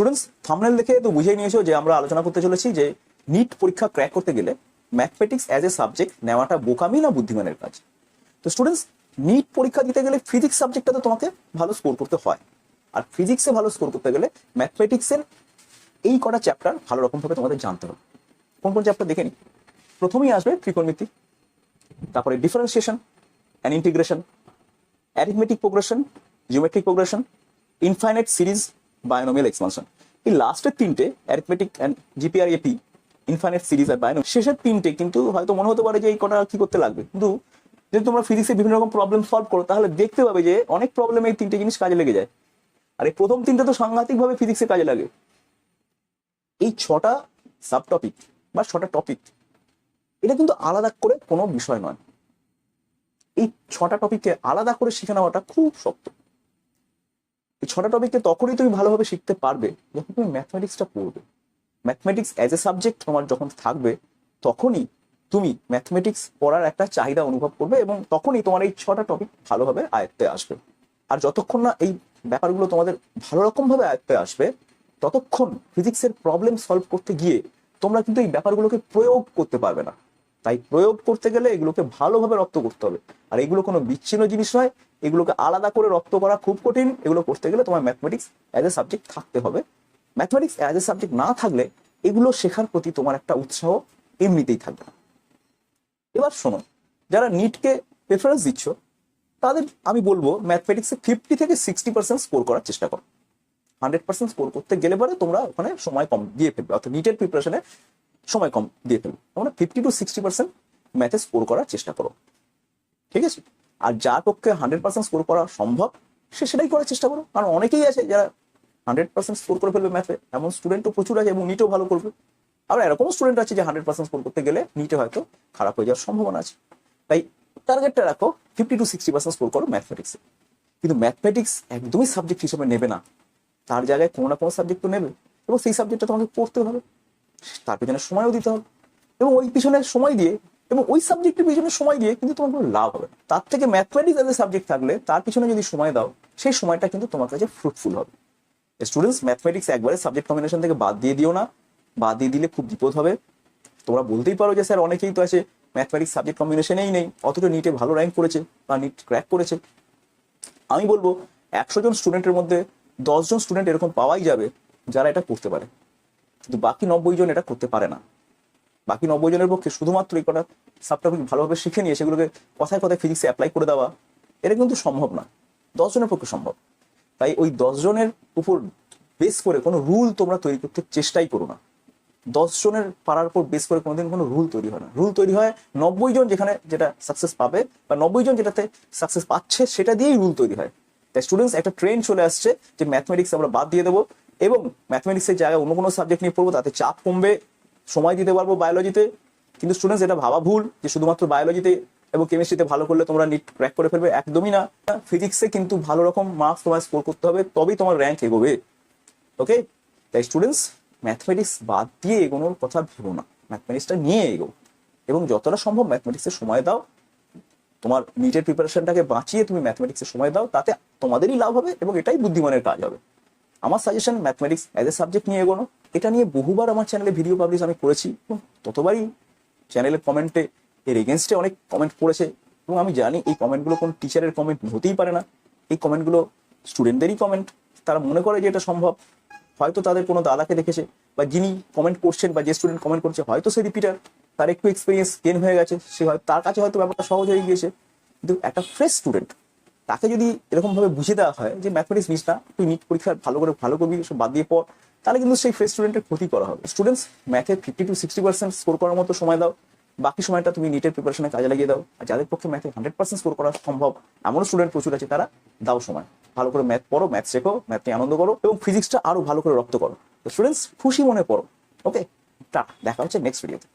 Students thumbnail দেখে তো বুঝেই নিয়েছো যে আমরা আলোচনা করতে চলেছি যে নিট পরীক্ষা ক্র্যাক করতে গেলে ম্যাথমেটিক্স অ্যাজ এ সাবজেক্ট নেওয়াটা বোকামি না বুদ্ধিমানের কাজ? তো স্টুডেন্টস নিট পরীক্ষা দিতে গেলে ফিজিক্স সাবজেক্টটাতে তোমাকে ভালো স্কোর করতে হয়। আর ফিজিক্সে ভালো স্কোর করতে গেলে ম্যাথমেটিক্সের এই কটা চ্যাপ্টার ভালো রকমভাবে তোমাদের জানতে হবে। কোন কোন চ্যাপ্টার দেখে নি? প্রথমেই আসবে ত্রিকোণমিতি, তারপরে differentiation and integration arithmetic progression geometric progression infinite series binomial expansion এই লাস্টের তিনটে arithmetic and GPR AP infinite series আর বায়োনো শেষের তিনটে কিন্তু হয়তো মনে হতে পারে যে এই কটা কি করতে লাগবে। কিন্তু যদি তোমরা ফিজিক্সে বিভিন্ন রকম প্রবলেম সলভ করো, তাহলে দেখতে পাবে যে অনেক প্রবলেমে এই তিনটে জিনিস কাজে লেগে যায়। আর এই প্রথম তিনটে তো সাংঘাতিকভাবে ফিজিক্সে কাজে লাগে। এই ছটা সাব টপিক বা ছটা টপিক এটা কিন্তু আলাদা করে কোনো বিষয় নয়। এই ছটা টপিককে আলাদা করে শিখে নেওয়াটা খুব শক্ত। ছটা টপিককে তখনই তুমি ভালোভাবে শিখতে পারবে যখন তুমি ম্যাথমেটিক্সটা পড়বে। ম্যাথমেটিক্স অ্যাজ এ সাবজেক্ট তোমার যখন থাকবে, তখনই তুমি ম্যাথমেটিক্স পড়ার একটা চাহিদা অনুভব করবে এবং তখনই তোমার এই ছটা টপিক ভালোভাবে আয়ত্তে আসবে। আর যতক্ষণ না এই ব্যাপারগুলো তোমাদের ভালো রকমভাবে আয়ত্তে আসবে, ততক্ষণ ফিজিক্সের প্রবলেম সলভ করতে গিয়ে তোমরা কিন্তু এই ব্যাপারগুলোকে প্রয়োগ করতে পারবে না। তাই প্রয়োগ করতে গেলে এগুলোকে ভালোভাবে রপ্ত করতে হবে। আর এগুলো কোনো বিচ্ছিন্ন জিনিস নয় এগুলোকে আলাদা করে রপ্ত করা খুব কঠিন। এগুলো করতে গেলে তোমার ম্যাথমেটিক্স অ্যাজ এ সাবজেক্ট থাকতে হবে। ম্যাথমেটিক্স অ্যাজ এ সাবজেক্ট না থাকলে এগুলো শেখার প্রতি তোমার একটা উৎসাহ এমনিতেই থাকবে না। এবার শোনো, যারা নিটকে প্রেফারেন্স দিচ্ছ, তাদের আমি বলব ম্যাথমেটিক্সে ফিফটি থেকে সিক্সটি পার্সেন্ট স্কোর করার চেষ্টা করো। হান্ড্রেড পার্সেন্ট স্কোর করতে গেলে পরে তোমরা ওখানে সময় কম দিয়ে ফেলবে, অর্থাৎ নিটের প্রিপারেশনে সময় কম দিয়ে ফেলবে। তোমরা ফিফটি টু সিক্সটি পার্সেন্ট ম্যাথে স্কোর করার চেষ্টা করো। ঠিক আছে? আর যার পক্ষে হান্ড্রেড পার্সেন্ট স্কোর করা সম্ভব, সে সেটাই করার চেষ্টা করো কারণ অনেকেই আছে যারা হান্ড্রেড পার্সেন্ট স্কোর করে ফেলবে ম্যাথে এমন স্টুডেন্টও প্রচুর আছে এবং নিটও ভালো করবে। আবার এরকম স্টুডেন্ট আছে যে হান্ড্রেড পার্সেন্ট স্কোর করতে গেলে নিটে হয়তো খারাপ হয়ে যাওয়ার সম্ভাবনা আছে। তাই টার্গেটটা রাখো fifty to sixty percent score করো ম্যাথমেটিক্সে কিন্তু ম্যাথমেটিক্স একদমই সাবজেক্ট হিসেবে নেবে না। তার জায়গায় কোনো না কোনো সাবজেক্ট তো নেবে এবং সেই সাবজেক্টটা তোমাকে পড়তে হবে। তার পিছনে সময়ও দিতে হবে। এবং ওই পিছনে সময় দিয়ে এবং ওই সাবজেক্টের পিছনে সময় দিয়ে কিন্তু তোমার কোনো লাভ হবে তার থেকে ম্যাথমেটিক্স এজ সাবজেক্ট থাকলে তার পিছনে যদি সময় দাও, সেই সময়টা কিন্তু তোমার কাছে ফ্রুটফুল হবে। স্টুডেন্টস ম্যাথমেটিক্স একবারে সাবজেক্ট কম্বিনেশন থেকে বাদ দিয়ে দিও না। বাদ দিয়ে দিলে খুব বিপদ হবে। তোমরা বলতেই পারো যে, স্যার, অনেকেই তো আছে ম্যাথমেটিক্স সাবজেক্ট কম্বিনেশনেই নেই, অথচ নিটে ভালো র্যাঙ্ক করেছে বা নিট ক্র্যাক করেছে। আমি বলব, একশো জন স্টুডেন্টের মধ্যে দশজন স্টুডেন্ট এরকম পাওয়াই যাবে যারা এটা করতে পারে। কিন্তু বাকি নব্বই জন এটা করতে পারে না। বাকি নব্বই জনের পক্ষে শুধুমাত্র এই কটা সাবটপিক ভালোভাবে শিখে নিয়ে সেগুলোকে কথায় কথায় ফিজিক্সে অ্যাপ্লাই করে দেওয়া, এটা কিন্তু সম্ভব না। দশ জনের পক্ষে সম্ভব। তাই ওই দশ জনের উপর বেস করে কোনো রুল তোমরা তৈরি করতে চেষ্টাই করো না। দশ জনের পাড়ার উপর বেস করে কোনোদিন কোনো রুল তৈরি হয় না। রুল তৈরি হয় নব্বই জন যেখানে যেটা সাকসেস পাবে বা নব্বই জন যেটাতে সাকসেস পাচ্ছে সেটা দিয়েই রুল তৈরি হয়। তাই স্টুডেন্টস একটা ট্রেন্ড চলে আসছে যে ম্যাথমেটিক্স আমরা বাদ দিয়ে দেবো এবং ম্যাথমেটিক্সের জায়গায় অন্য কোনো সাবজেক্ট নিয়ে পড়ব, তাতে চাপ কমবে সময় দিতে পারব বায়োলজিতে কিন্তু স্টুডেন্টস এটা ভাবা ভুল যে শুধুমাত্র বায়োলজিতে এবং কেমিস্ট্রিতে ভালো করলে তোমরা নিট ক্র্যাক করে ফেলবে। একদমই না। ফিজিক্সে কিন্তু ভালো রকম মার্কস তোমার স্কোর করতে হবে, তবেই তোমার র্যাঙ্ক এগোবে। ওকে তাই স্টুডেন্টস ম্যাথমেটিক্স বাদ দিয়ে এগোনোর কথা ভেবো না। ম্যাথমেটিক্সটা নিয়ে এগো। এবং যতটা সম্ভব ম্যাথমেটিক্সের সময় দাও। তোমার নিটের প্রিপারেশনটাকে বাঁচিয়ে তুমি ম্যাথমেটিক্সের সময় দাও, তাতে তোমাদেরই লাভ হবে এবং এটাই বুদ্ধিমানের কাজ হবে। আমার suggestion mathematics as a subject নিয়ে এগোনো। এটা নিয়ে বহুবার আমার চ্যানেলে ভিডিও পাবলিশ আমি করেছি ততবারই চ্যানেলের কমেন্টে এর এগেনস্টে অনেক কমেন্ট পড়েছে এবং আমি জানি এই কমেন্টগুলো কোন টিচারের কমেন্ট হতেই পারে না। এই কমেন্টগুলো স্টুডেন্টদেরই কমেন্ট তারা মনে করে যে এটা সম্ভব। হয়তো তাদের কোনো দাদাকে দেখেছে বা যিনি কমেন্ট করছেন বা যে স্টুডেন্ট কমেন্ট করছে, হয়তো সে রিপিটার তার একটু এক্সপিরিয়েন্স গেন হয়ে গেছে। সে হয়তো, তার কাছে হয়তো ব্যাপারটা সহজ হয়ে গিয়েছে। কিন্তু একটা ফ্রেশ স্টুডেন্ট তাকে যদি এরকম ভাবে বুঝিয়ে দেওয়া হয় যে ম্যাথমেটিক্স নিস না, তুই নিট পরীক্ষা ভালো করে, ভালো করবি সব বাদ দিয়ে পর তাহলে কিন্তু সেই ফ্রেশ স্টুডেন্টের ক্ষতি করা হবে। স্টুডেন্টস ম্যাথে fifty to sixty percent score করার মতো সময় দাও। বাকি সময়টা তুমি নিটের প্রিপারেশনে কাজে লাগিয়ে দাও। আর যাদের পক্ষে ম্যাথে হান্ড্রেড পার্সেন্ট স্কোর করা সম্ভব, এমনও স্টুডেন্ট প্রচুর আছে, তারা দাও সময়। ভালো করে ম্যাথ পড়ো ম্যাথ শেখো ম্যাথ নিয়ে আনন্দ করো এবং ফিজিক্সটা আরও ভালো করে রপ্ত করো। তো স্টুডেন্টস খুশি মনে পড়ো। ওকে টা, দেখা হচ্ছে নেক্সট ভিডিওতে